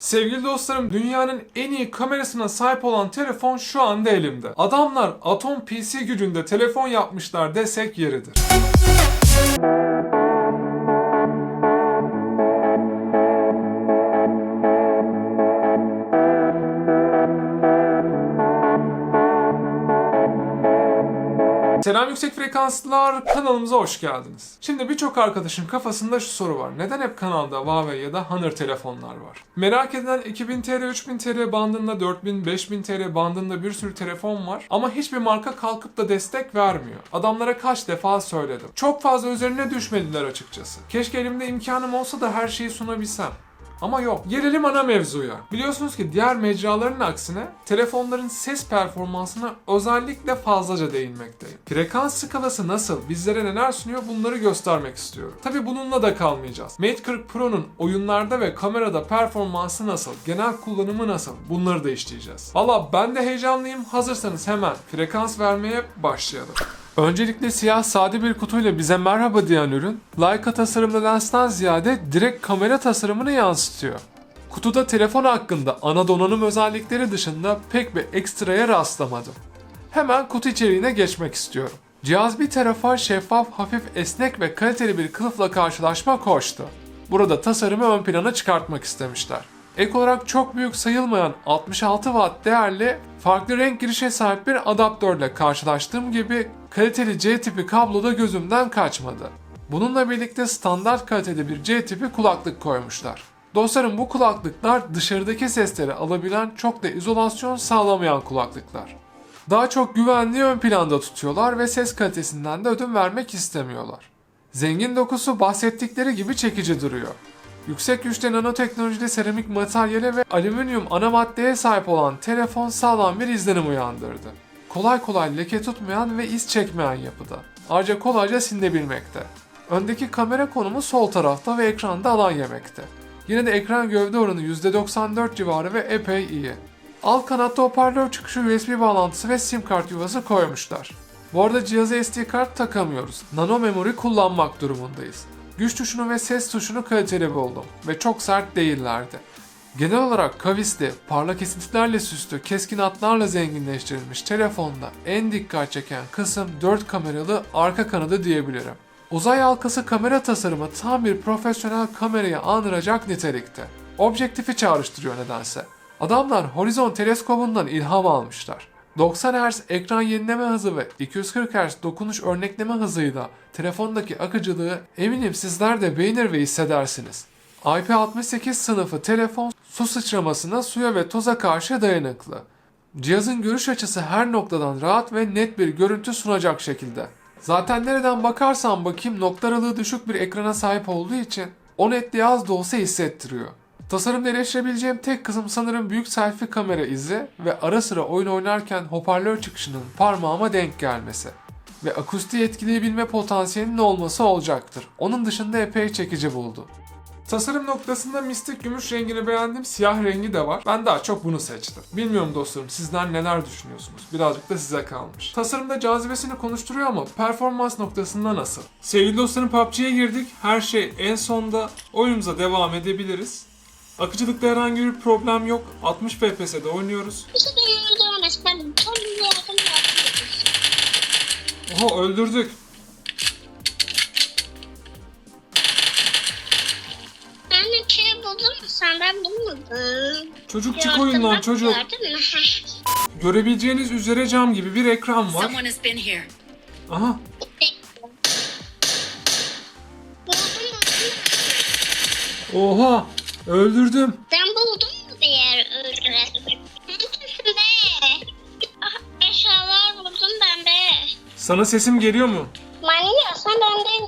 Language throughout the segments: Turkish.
Sevgili dostlarım dünyanın en iyi kamerasına sahip olan telefon şu anda elimde. Adamlar atom PC gücünde telefon yapmışlar desek yeridir. Selam yüksek frekanslılar kanalımıza hoş geldiniz. Şimdi birçok arkadaşın kafasında şu soru var. Neden hep kanalda Huawei ya da Honor telefonlar var? Merak edilen 2000 TL, 3000 TL bandında, 4000, 5000 TL bandında bir sürü telefon var. Ama hiçbir marka kalkıp da destek vermiyor. Adamlara kaç defa söyledim. Çok fazla üzerine düşmediler açıkçası. Keşke elimde imkanım olsa da her şeyi sunabilsem. Ama yok. Gelelim ana mevzuya. Biliyorsunuz ki diğer mecraların aksine telefonların ses performansına özellikle fazlaca değinmekteyim. Frekans skalası nasıl, bizlere neler sunuyor bunları göstermek istiyorum. Tabi bununla da kalmayacağız. Mate 40 Pro'nun oyunlarda ve kamerada performansı nasıl, genel kullanımı nasıl bunları da işleyeceğiz. Valla ben de heyecanlıyım. Hazırsanız hemen frekans vermeye başlayalım. Öncelikle siyah sade bir kutuyla bize merhaba diyen ürün, Leica tasarımlı lensten ziyade direkt kamera tasarımını yansıtıyor. Kutuda telefon hakkında ana donanım özellikleri dışında pek bir ekstraya rastlamadım. Hemen kutu içeriğine geçmek istiyorum. Cihaz bir tarafa şeffaf, hafif, esnek ve kaliteli bir kılıfla karşılaşmak hoştu. Burada tasarımı ön plana çıkartmak istemişler. Ek olarak çok büyük sayılmayan 66 watt değerli farklı renk girişe sahip bir adaptörle karşılaştığım gibi kaliteli C tipi kablo da gözümden kaçmadı. Bununla birlikte standart kaliteli bir C tipi kulaklık koymuşlar. Dostlarım bu kulaklıklar dışarıdaki sesleri alabilen çok da izolasyon sağlamayan kulaklıklar. Daha çok güvenliği ön planda tutuyorlar ve ses kalitesinden de ödün vermek istemiyorlar. Zengin dokusu bahsettikleri gibi çekici duruyor. Yüksek güçte nanoteknolojide seramik materyale ve alüminyum ana maddeye sahip olan telefon sağlam bir izlenim uyandırdı. Kolay kolay leke tutmayan ve iz çekmeyen yapıda. Ayrıca kolayca silinebilmekte. Öndeki kamera konumu sol tarafta ve ekranda alan yemekte. Yine de ekran gövde oranı %94 civarı ve epey iyi. Alt kanatta hoparlör çıkışı USB bağlantısı ve sim kart yuvası koymuşlar. Bu arada cihaza SD kart takamıyoruz. Nano memory kullanmak durumundayız. Güç tuşunu ve ses tuşunu kaliteli buldum ve çok sert değillerdi. Genel olarak kavisli, parlak esintilerle süslü, keskin hatlarla zenginleştirilmiş telefonda en dikkat çeken kısım 4 kameralı arka kanadı diyebilirim. Uzay halkası kamera tasarımı tam bir profesyonel kamerayı andıracak nitelikte. Objektifi çağrıştırıyor nedense. Adamlar horizon teleskobundan ilham almışlar. 90 Hz ekran yenileme hızı ve 240 Hz dokunuş örnekleme hızıyla telefondaki akıcılığı eminim sizler de beğenir ve hissedersiniz. IP68 sınıfı telefon su sıçramasına, suya ve toza karşı dayanıklı. Cihazın görüş açısı her noktadan rahat ve net bir görüntü sunacak şekilde. Zaten nereden bakarsan bakayım nokta düşük bir ekrana sahip olduğu için o netliği az da olsa hissettiriyor. Tasarımda eleştirebileceğim tek kısım sanırım büyük selfie kamera izi ve ara sıra oyun oynarken hoparlör çıkışının parmağıma denk gelmesi. Ve akustiği etkileyebilme potansiyelinin olması olacaktır. Onun dışında epey çekici buldu. Tasarım noktasında mistik gümüş rengini beğendim. Siyah rengi de var. Ben daha çok bunu seçtim. Bilmiyorum dostlarım sizler neler düşünüyorsunuz? Birazcık da size kalmış. Tasarımda cazibesini konuşturuyor ama performans noktasında nasıl? Sevgili dostlarım PUBG'ye girdik. Her şey en sonda. Oyunumuza devam edebiliriz. Akıcılıkta herhangi bir problem yok. 60 FPS'de oynuyoruz. İşte duyuyordu ben bulmadım. Çocuk çık Gördün oyundan mü? çocuk. Görebileceğiniz üzere cam gibi bir ekran var. Someone has been here. Aha. buldum. Oha. Öldürdüm. Ben buldum mu diğer öldüren? Neredesin be? Ah, Eşyalar buldum ben be. Sana sesim geliyor mu? Manyak sen benden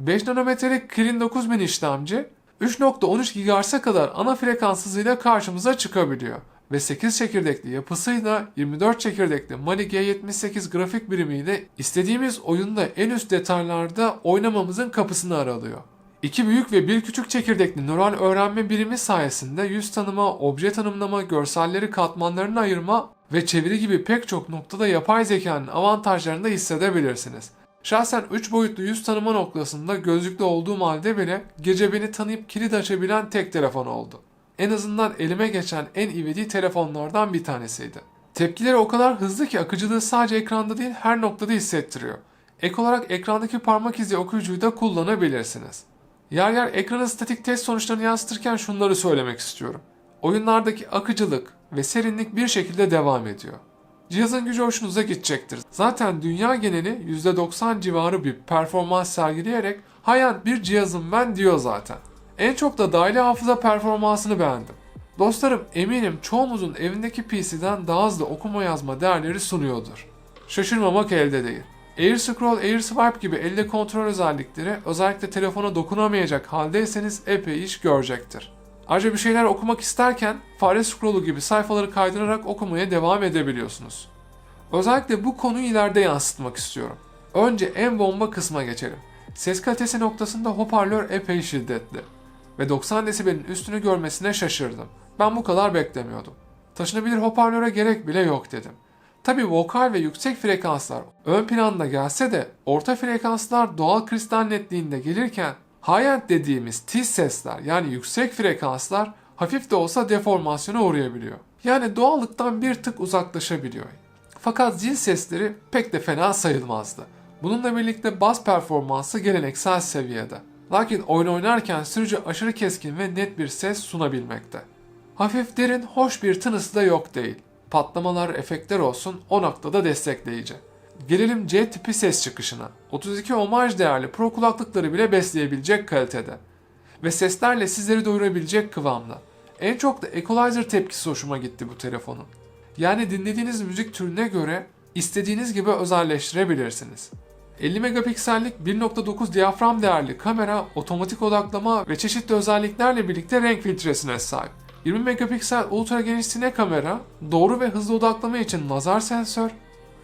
5 nanometrelik Kirin 9000 işlemci 3.13 GHz'e kadar ana frekans hızıyla karşımıza çıkabiliyor. Ve 8 çekirdekli yapısıyla 24 çekirdekli Mali G78 grafik birimiyle istediğimiz oyunda en üst detaylarda oynamamızın kapısını aralıyor. İki büyük ve bir küçük çekirdekli nöral öğrenme birimi sayesinde yüz tanıma, obje tanımlama, görselleri katmanlarına ayırma ve çeviri gibi pek çok noktada yapay zekanın avantajlarını da hissedebilirsiniz. Şahsen 3 boyutlu yüz tanıma noktasında gözlüklü olduğum halde bile gece beni tanıyıp kilit açabilen tek telefon oldu. En azından elime geçen en ivedi telefonlardan bir tanesiydi. Tepkileri o kadar hızlı ki akıcılığı sadece ekranda değil her noktada hissettiriyor. Ek olarak ekrandaki parmak izi okuyucuyu da kullanabilirsiniz. Yer yer ekranın statik test sonuçlarını yansıtırken şunları söylemek istiyorum. Oyunlardaki akıcılık ve serinlik bir şekilde devam ediyor. Cihazın gücü hoşunuza gidecektir. Zaten dünya geneli %90 civarı bir performans sergileyerek high-end bir cihazım ben diyor zaten. En çok da dahili hafıza performansını beğendim. Dostlarım eminim çoğumuzun evindeki PC'den daha hızlı okuma yazma değerleri sunuyordur. Şaşırmamak elde değil. Air Scroll, Air Swipe gibi elle kontrol özellikleri özellikle telefona dokunamayacak haldeyseniz epey iş görecektir. Ayrıca bir şeyler okumak isterken fare scroll'u gibi sayfaları kaydırarak okumaya devam edebiliyorsunuz. Özellikle bu konuyu ileride yansıtmak istiyorum. Önce en bomba kısma geçelim. Ses kalitesi noktasında hoparlör epey şiddetli. Ve 90 desibelin üstünü görmesine şaşırdım. Ben bu kadar beklemiyordum. Taşınabilir hoparlöre gerek bile yok dedim. Tabi vokal ve yüksek frekanslar ön planda gelse de orta frekanslar doğal kristal netliğinde gelirken high-end dediğimiz tiz sesler yani yüksek frekanslar hafif de olsa deformasyona uğrayabiliyor. Yani doğallıktan bir tık uzaklaşabiliyor. Fakat zil sesleri pek de fena sayılmazdı. Bununla birlikte bas performansı geleneksel seviyede. Lakin oyun oynarken sürücü aşırı keskin ve net bir ses sunabilmekte. Hafif derin, hoş bir tınısı da yok değil. Patlamalar, efektler olsun o noktada destekleyici. Gelelim C tipi ses çıkışına. 32 ohmaj değerli pro kulaklıkları bile besleyebilecek kalitede. Ve seslerle sizleri doyurabilecek kıvamda. En çok da equalizer tepkisi hoşuma gitti bu telefonun. Yani dinlediğiniz müzik türüne göre istediğiniz gibi özelleştirebilirsiniz. 50 megapiksellik 1.9 diyafram değerli kamera otomatik odaklama ve çeşitli özelliklerle birlikte renk filtresine sahip. 20 megapiksel ultra geniş sine kamera, doğru ve hızlı odaklama için nazar sensör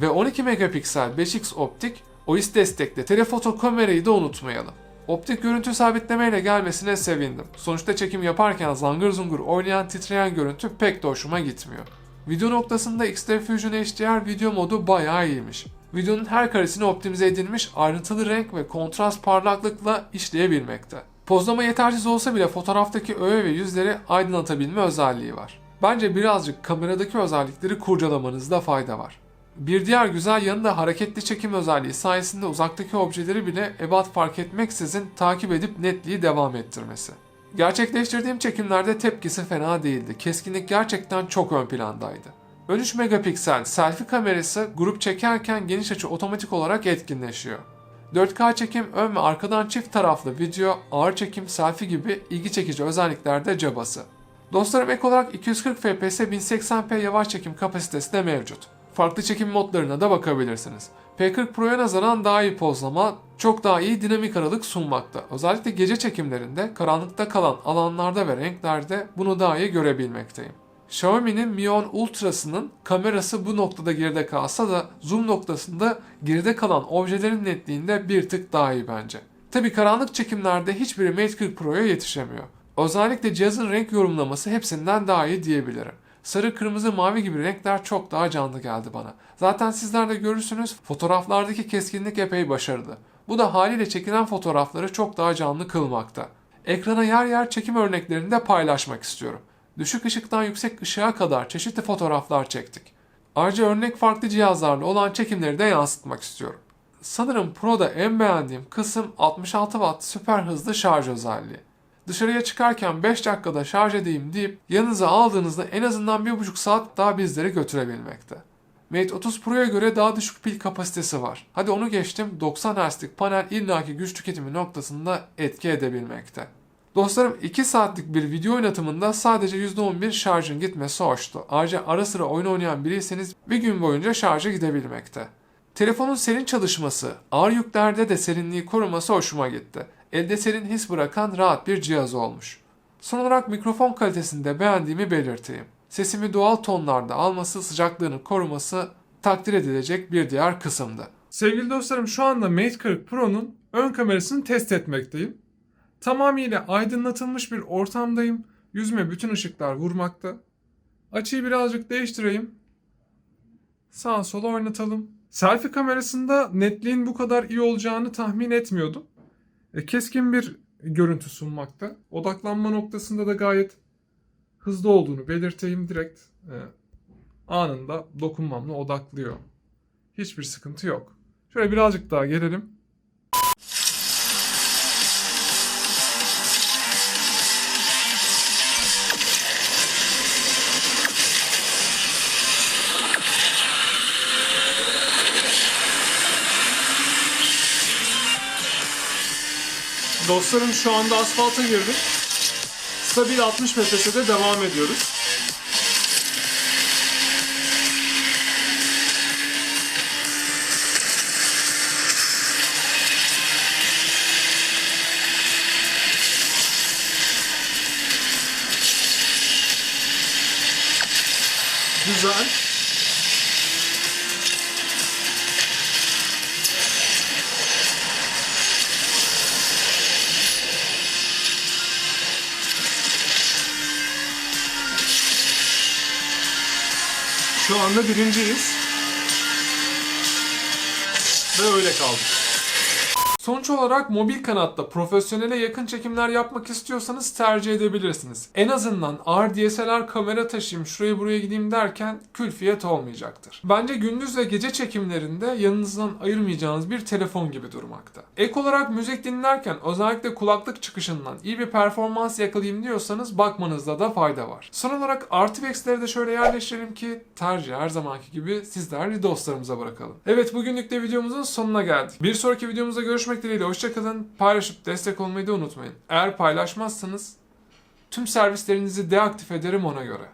ve 12 megapiksel 5x optik OIS destekli telefoto kamerayı da unutmayalım. Optik görüntü sabitlemeyle gelmesine sevindim. Sonuçta çekim yaparken zangır zungur oynayan titreyen görüntü pek de hoşuma gitmiyor. Video noktasında XD Fusion HDR video modu bayağı iyiymiş. Videonun her karesini optimize edilmiş ayrıntılı renk ve kontrast parlaklıkla işleyebilmekte. Pozlama yetersiz olsa bile fotoğraftaki öğe ve yüzleri aydınlatabilme özelliği var. Bence birazcık kameradaki özellikleri kurcalamanızda fayda var. Bir diğer güzel yanı da hareketli çekim özelliği sayesinde uzaktaki objeleri bile ebat fark etmeksizin takip edip netliği devam ettirmesi. Gerçekleştirdiğim çekimlerde tepkisi fena değildi. Keskinlik gerçekten çok ön plandaydı. Ön 3 megapiksel selfie kamerası grup çekerken geniş açı otomatik olarak etkinleşiyor. 4K çekim ön ve arkadan çift taraflı video, ağır çekim, selfie gibi ilgi çekici özellikler de cabası. Dostlarım ek olarak 240 fps 1080p yavaş çekim kapasitesi de mevcut. Farklı çekim modlarına da bakabilirsiniz. P40 Pro'ya nazaran daha iyi pozlama, çok daha iyi dinamik aralık sunmakta. Özellikle gece çekimlerinde karanlıkta kalan alanlarda ve renklerde bunu daha iyi görebilmekteyim. Xiaomi'nin Mi 10 Ultra'sının kamerası bu noktada geride kalsa da zoom noktasında geride kalan objelerin netliğinde bir tık daha iyi bence. Tabi karanlık çekimlerde hiçbiri Mate 40 Pro'ya yetişemiyor. Özellikle cihazın renk yorumlaması hepsinden daha iyi diyebilirim. Sarı, kırmızı, mavi gibi renkler çok daha canlı geldi bana. Zaten sizler de görürsünüz fotoğraflardaki keskinlik epey başarılı. Bu da haliyle çekilen fotoğrafları çok daha canlı kılmakta. Ekrana yer yer çekim örneklerini de paylaşmak istiyorum. Düşük ışıktan yüksek ışığa kadar çeşitli fotoğraflar çektik. Ayrıca örnek farklı cihazlarla olan çekimleri de yansıtmak istiyorum. Sanırım Pro'da en beğendiğim kısım 66 Watt süper hızlı şarj özelliği. Dışarıya çıkarken 5 dakikada şarj edeyim deyip yanınıza aldığınızda en azından 1,5 saat daha bizleri götürebilmekte. Mate 30 Pro'ya göre daha düşük pil kapasitesi var. Hadi onu geçtim 90 Hz'lik panel illaki güç tüketimi noktasında etki edebilmekte. Dostlarım 2 saatlik bir video oynatımında sadece %11 şarjın gitmesi hoştu. Ayrıca ara sıra oyun oynayan biriyseniz bir gün boyunca şarjı gidebilmekte. Telefonun serin çalışması, ağır yüklerde de serinliği koruması hoşuma gitti. Elde serin his bırakan rahat bir cihaz olmuş. Son olarak mikrofon kalitesini de beğendiğimi belirteyim. Sesimi doğal tonlarda alması, sıcaklığını koruması takdir edilecek bir diğer kısımdı. Sevgili dostlarım şu anda Mate 40 Pro'nun ön kamerasını test etmekteyim. Tamamıyla aydınlatılmış bir ortamdayım. Yüzüme bütün ışıklar vurmakta. Açıyı birazcık değiştireyim. Sağa sola oynatalım. Selfie kamerasında netliğin bu kadar iyi olacağını tahmin etmiyordum. E, keskin bir görüntü sunmakta. Odaklanma noktasında da gayet hızlı olduğunu belirteyim direkt. e, anında dokunmamla odaklıyor. Hiçbir sıkıntı yok. Şöyle birazcık daha gelelim. Dostlarım şu anda asfalta girdik. Stabil 60 MPS'de devam ediyoruz. Güzel. Şu anda birinciyiz. Ve öyle kaldık. Sonuç olarak mobil kanatta profesyonele yakın çekimler yapmak istiyorsanız tercih edebilirsiniz. En azından ağır DSLR kamera taşıyayım şuraya buraya gideyim derken külfiyet olmayacaktır. Bence gündüz ve gece çekimlerinde yanınızdan ayırmayacağınız bir telefon gibi durmakta. Ek olarak müzik dinlerken özellikle kulaklık çıkışından iyi bir performans yakalayayım diyorsanız bakmanızda da fayda var. Son olarak eksileri de şöyle yerleştirelim ki tercih her zamanki gibi sizlerle dostlarımıza bırakalım. Evet bugünlük de videomuzun sonuna geldik. Bir sonraki videomuzda görüşmek dileğiyle hoşçakalın. Paylaşıp destek olmayı da unutmayın. Eğer paylaşmazsanız tüm servislerinizi deaktif ederim ona göre.